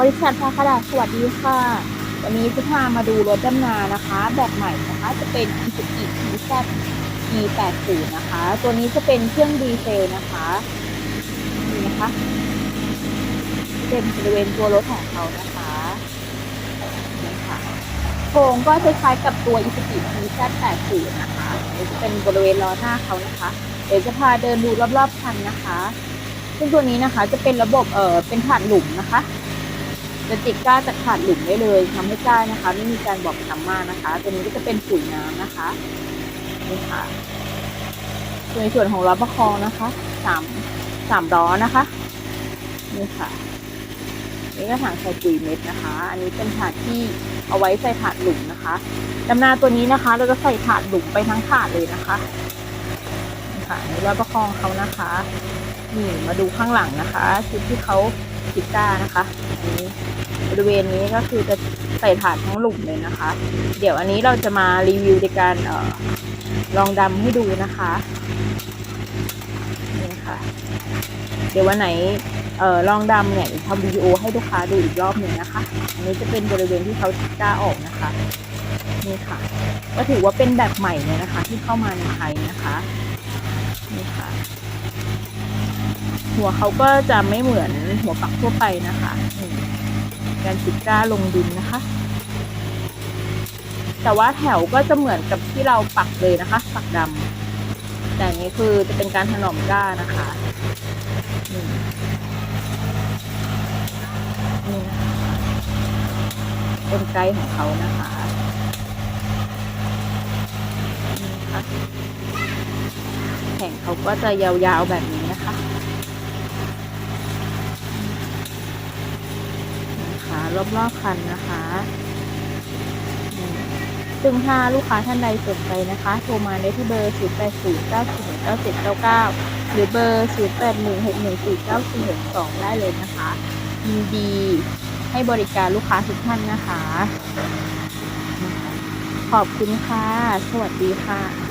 บริษัทพาคดาสวัสดีค่ะ วันนี้จะพามาดูรถดำนานะคะ แบบใหม่นะคะจะเป็น Isuzu TZ E80 นะคะ ตัวนี้จะเป็นเครื่องดีเซลนะคะนี่นะคะเป็นบริเวณตัวรถของเขานะคะนี่ค่ะโครงก็คล้ายๆกับตัว Isuzu TZ80 นะคะจะเป็นบริเวณล้อหน้าเขานะคะ เดี๋ยวจะพาเดินดูรอบๆคันนะคะ ซึ่งตัวนี้นะคะจะเป็นระบบเอ่อเป็นถาดหลุมนะคะ จะติดก้าจากถาดหลุมได้เลยทำให้ก้านะคะ ไม่มีการบอกช้ำมากนะคะตัวนี้ก็จะเป็นปุ๋ยน้ำนะคะนี่ค่ะส่วในส่วนของล้อประคองนะคะสามสามล้อนะคะนี่ค่ะ นี่ก็ถังใส่ปุ๋ยเม็ดนะคะ อันนี้เป็นถาดที่เอาไว้ใส่ถาดหลุมนะคะดำนาตัวนี้นะคะ เราจะใส่ถาดหลุมไปทั้งถาดเลยนะคะนี่ค่ะนนี่ล้อประคองเขานะคะนี่มาดูข้างหลังนะคะ ชุดที่เขาติดก้านะคะ อันนี้ บริเวณนี้ก็คือจะใส่ถาดทั้งหลุมเลยนะคะ เดี๋ยวอันนี้เราจะมารีวิวในการออลองดำให้ดูนะคะนี่ค่ะ เดี๋ยววันไหนออลองดำเนี่ยทำวิดีโอให้ลูกค้าดูอีกรอบหนึ่งนะคะ อันนี้จะเป็นบริเวณที่เขาติดก้าออกนะคะนี่ค่ะ ก็ถือว่าเป็นแบบใหม่เลยนะคะ ที่เข้ามาในไทยนะคะนี่ค่ะ หัวเขาก็จะไม่เหมือนหัวปักทั่วไปนะคะ การติดก้าลงดินนะคะ แต่ว่าแถวก็จะเหมือนกับที่เราปักเลยนะคะ ปักดำแต่นี้คือจะเป็นการถนอมก้านะคะนี่นี่นะคะกลไกของเขานะคะนี่ค่ะแข่งเขาก็จะยาวๆแบบนี้ นะคะนะคะรอบๆคันนะคะซึ่งถ้าลูกค้าท่านใดสนใจนะคะ โทรมาได้ที่เบอร์ 0 8 0 9 4 9 7 9 9 หรือเบอร์ 0 8 1 6 1 4 9 4 6 2 ได้เลยนะคะ ยินดีให้บริการลูกค้าทุกท่านนะคะ ขอบคุณค่ะ สวัสดีค่ะ